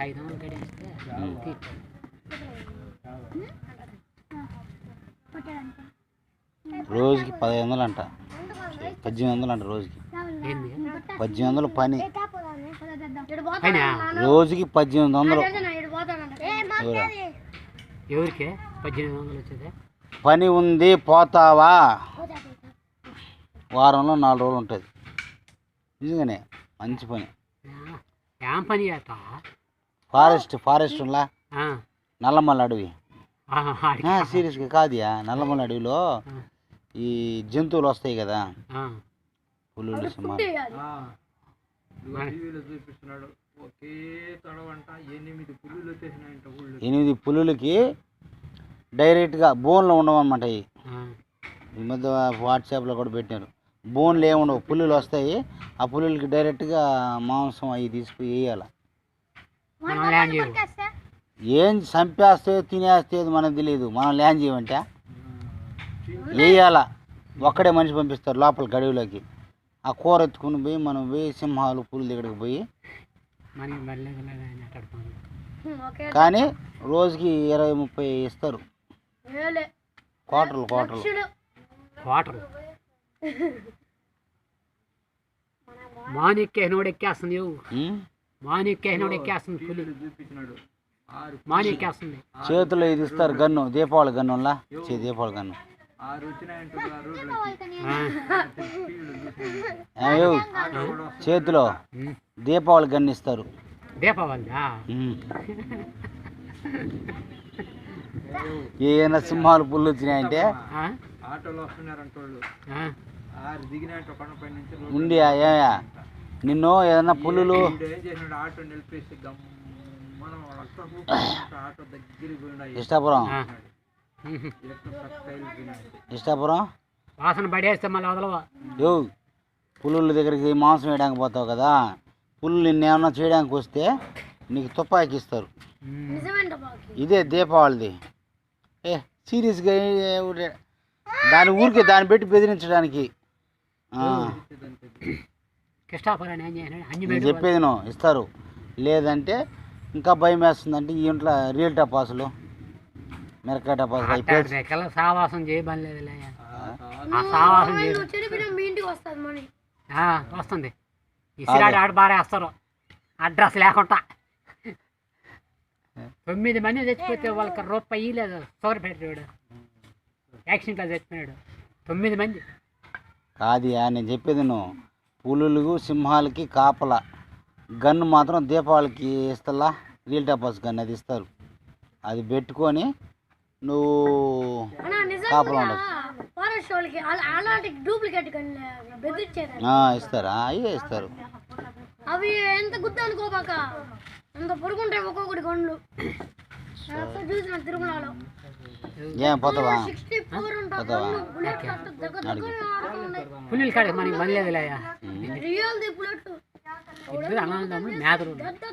ఐదు వందలు. రోజుకి పదిహేను వందలు అంట. పద్దెనిమిది వందలు అంట రోజుకి. పద్దెనిమిది వందలు పని. రోజుకి పద్దెనిమిది వందలు? ఎవరికి? పద్దెనిమిది వందలు వచ్చేది. పని ఉంది పోతావా? వారంలో నాలుగు రోజులు ఉంటుంది. నిజంగానే మంచి పని. ఏం పని చేస్తా? ఫారెస్ట్ ఫారెస్ట్ ఉంలా నల్లమల్ల అడవి. సీరియస్గా కాదుయా? నల్లమల్ల అడవిలో ఈ జంతువులు వస్తాయి కదా. పులులు సింహాలు. ఎనిమిది పులులు పులులకి డైరెక్ట్గా బోన్లో ఉండవన్నమాట ఇవి. ఈ మధ్య వాట్సాప్లో కూడా పెట్టినారు. బోన్లు ఏముండవు పుల్లులు వస్తాయి. ఆ పుల్లులకి డైరెక్ట్గా మాంసం అవి తీసుకుని వేయాలి. ఏం చంపేస్తే తినేస్తే మనకు తెలియదు మనం ల్యాండ్ చేయమంటే? వేయాల. ఒక్కడే మనిషి పంపిస్తారు లోపల గడువులోకి. ఆ కూర ఎత్తుకుని పోయి మనం పోయి సింహాలు పులుల దగ్గరికి పోయి మనకి కానీ రోజుకి ఇరవై ముప్పై ఇస్తారు. కోటలు కోటలు వాటర్ మానెక్కేసినోడు ఎక్కేస్తుంది? మానెక్కేసినోడు ఎక్కేస్తుంది పులి. చేతిలో ఇది ఇస్తారు గన్ను దీపావళి గన్నులా? చే దీపావళి గన్ను. చేతిలో. దీపావళి గన్ను ఇస్తారు దీపావళిదా ఉం. ఏమైనా సింహాలు పుల్లు వచ్చినాయంటే? ఆటోలో ఉండి ఏమయ్యా నిన్ను ఏదన్నా పుల్లులు? ఆటో నిలిపేసి ఇష్టాపురం? ఇష్టాపురం? వాసన పడేస్తే మళ్ళీ వదలవా? యో పుల్లుల దగ్గరికి మాంసం వేయడానికి పోతావు కదా పుల్లు నిన్నేమన్నా చేయడానికి వస్తే నీకు తుపాకి ఇస్తారు. ఇదే దీపావళిది. ఏ సీరియస్గా దాని ఊరికే దాన్ని పెట్టి బెదిరించడానికి. చెప్పేది నువ్వు ఇస్తారు. లేదంటే ఇంకా భయం వేస్తుందంటే ఈ ఇంట్లో రియల్ టపాసులు మిరకాయ టపాసులు సావాసం ఆ. సావాసం వస్తుంది. ఇసిరాడు ఆడ బారేస్తారు అడ్రస్ లేకుండా. తొమ్మిది మంది చచ్చిపోతే వాళ్ళకి రూపాయి లేదు సోరపేట రోడ్ యాక్సిడెంట్లో చచ్చిపోయాడు తొమ్మిది మంది. కాదియా నేను చెప్పేది నువ్వు పులులు సింహాలకి కాపల. గన్ను మాత్రం దీపావళికి ఇస్తలా. రియల్ టపాస్ గన్ అది ఇస్తారు. అది పెట్టుకొని నువ్వు కాపలా ఉండదు ఫారెస్ట్ వాళ్ళకి అలా- అలాంటి డూప్లికేట్ బెదిరించేది ఆ, ఇస్తారా? అయ్యే ఇస్తారు. అవి ఎంత గుద్ద అనుకోబాక ఎంత పొడుగుంటాయి ఒక్కొక్కటి కొండ్లు చూసిన తిరుమలలో. ఏం పోతావా? సిక్స్టీ ఫోర్ ఉంటాయి పోతావా? పుల్లిల కాడ మనకి పని లేదులే రియల్ ది బుల్లెట్ ఇద్దరు అన్నదమ్ములు మేదరు పెద్ద